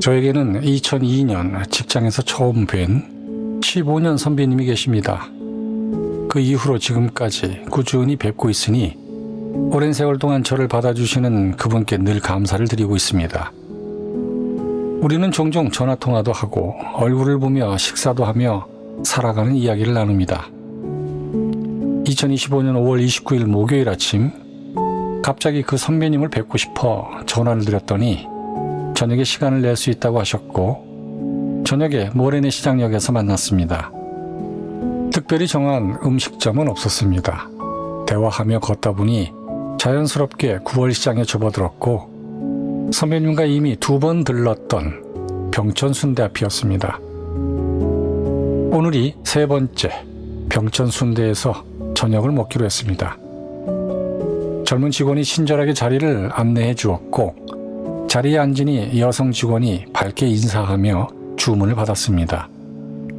저에게는 2002년 직장에서 처음 뵌 15년 선배님이 계십니다. 그 이후로 지금까지 꾸준히 뵙고 있으니 오랜 세월 동안 저를 받아주시는 그분께 늘 감사를 드리고 있습니다. 우리는 종종 전화통화도 하고 얼굴을 보며 식사도 하며 살아가는 이야기를 나눕니다. 2025년 5월 29일 목요일 아침 갑자기 그 선배님을 뵙고 싶어 전화를 드렸더니 저녁에 시간을 낼 수 있다고 하셨고 저녁에 모래내 시장역에서 만났습니다. 특별히 정한 음식점은 없었습니다. 대화하며 걷다 보니 자연스럽게 9월 시장에 접어들었고 선배님과 이미 두 번 들렀던 병천 순대 앞이었습니다. 오늘이 세 번째 병천 순대에서 저녁을 먹기로 했습니다. 젊은 직원이 친절하게 자리를 안내해 주었고 자리에 앉으니 여성 직원이 밝게 인사하며 주문을 받았습니다.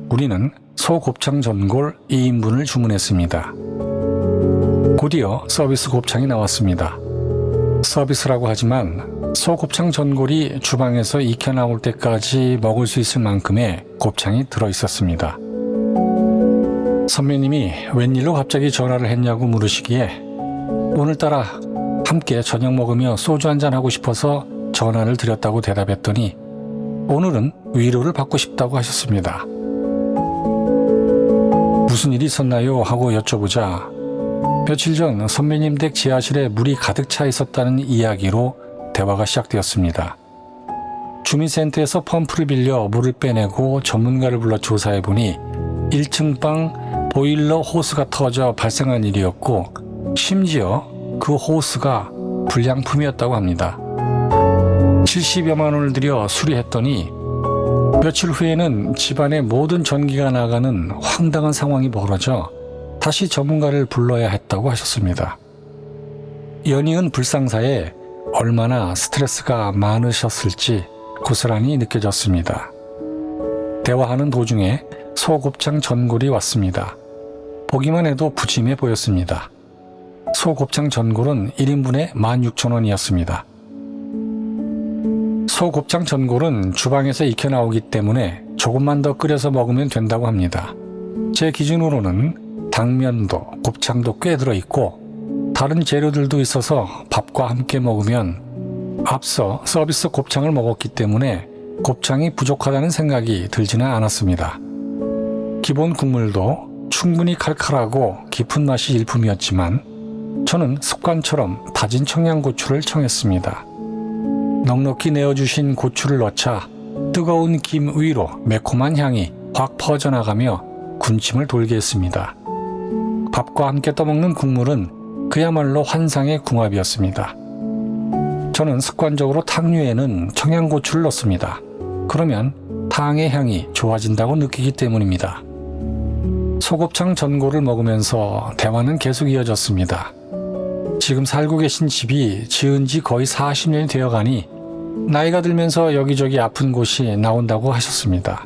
우리는 소곱창 전골 2인분을 주문했습니다. 곧이어 서비스 곱창이 나왔습니다. 서비스라고 하지만 소곱창 전골이 주방에서 익혀 나올 때까지 먹을 수 있을 만큼의 곱창이 들어 있었습니다. 선배님이 웬일로 갑자기 전화를 했냐고 물으시기에 오늘따라 함께 저녁 먹으며 소주 한잔 하고 싶어서 전화를 드렸다고 대답했더니 오늘은 위로를 받고 싶다고 하셨습니다. 무슨 일이 있었나요? 하고 여쭤보자 며칠 전 선배님 댁 지하실에 물이 가득 차 있었다는 이야기로 대화가 시작되었습니다. 주민센터에서 펌프를 빌려 물을 빼내고 전문가를 불러 조사해 보니 1층 방 보일러 호스가 터져 발생한 일이었고 심지어 그 호스가 불량품이었다고 합니다. 70여만 원을 들여 수리했더니 며칠 후에는 집안의 모든 전기가 나가는 황당한 상황이 벌어져 다시 전문가를 불러야 했다고 하셨습니다. 연이은 불상사에 얼마나 스트레스가 많으셨을지 고스란히 느껴졌습니다. 대화하는 도중에 소곱창 전골이 왔습니다. 보기만 해도 부침해 보였습니다. 소곱창 전골은 1인분에 16,000원이었습니다. 소곱창 전골은 주방에서 익혀 나오기 때문에 조금만 더 끓여서 먹으면 된다고 합니다. 제 기준으로는 당면도 곱창도 꽤 들어있고 다른 재료들도 있어서 밥과 함께 먹으면 앞서 서비스 곱창을 먹었기 때문에 곱창이 부족하다는 생각이 들지는 않았습니다. 기본 국물도 충분히 칼칼하고 깊은 맛이 일품이었지만 저는 습관처럼 다진 청양고추를 청했습니다. 넉넉히 내어주신 고추를 넣자 뜨거운 김 위로 매콤한 향이 확 퍼져나가며 군침을 돌게 했습니다. 밥과 함께 떠먹는 국물은 그야말로 환상의 궁합이었습니다. 저는 습관적으로 탕류에는 청양고추를 넣습니다. 그러면 탕의 향이 좋아진다고 느끼기 때문입니다. 소곱창 전골을 먹으면서 대화는 계속 이어졌습니다. 지금 살고 계신 집이 지은 지 거의 40년이 되어 가니 나이가 들면서 여기저기 아픈 곳이 나온다고 하셨습니다.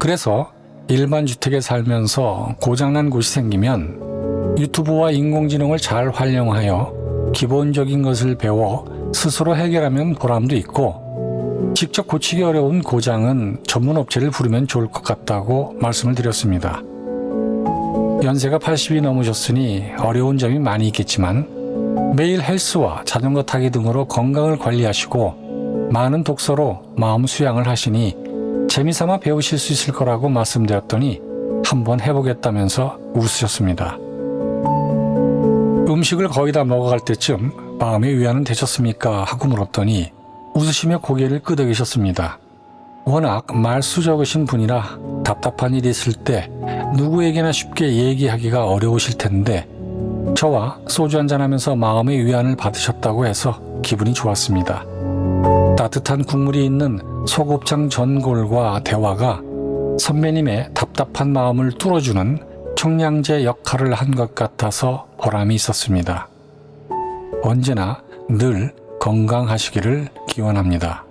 그래서 일반 주택에 살면서 고장난 곳이 생기면 유튜브와 인공지능을 잘 활용하여 기본적인 것을 배워 스스로 해결하면 보람도 있고 직접 고치기 어려운 고장은 전문 업체를 부르면 좋을 것 같다고 말씀을 드렸습니다. 연세가 80이 넘으셨으니 어려운 점이 많이 있겠지만 매일 헬스와 자전거 타기 등으로 건강을 관리하시고 많은 독서로 마음 수양을 하시니 재미삼아 배우실 수 있을 거라고 말씀드렸더니 한번 해보겠다면서 웃으셨습니다. 음식을 거의 다 먹어갈 때쯤 마음의 위안은 되셨습니까? 하고 물었더니 웃으시며 고개를 끄덕이셨습니다. 워낙 말수 적으신 분이라 답답한 일이 있을 때 누구에게나 쉽게 얘기하기가 어려우실 텐데 저와 소주 한잔하면서 마음의 위안을 받으셨다고 해서 기분이 좋았습니다. 따뜻한 국물이 있는 소곱창 전골과 대화가 선배님의 답답한 마음을 뚫어주는 청량제 역할을 한 것 같아서 보람이 있었습니다. 언제나 늘 건강하시기를 기원합니다.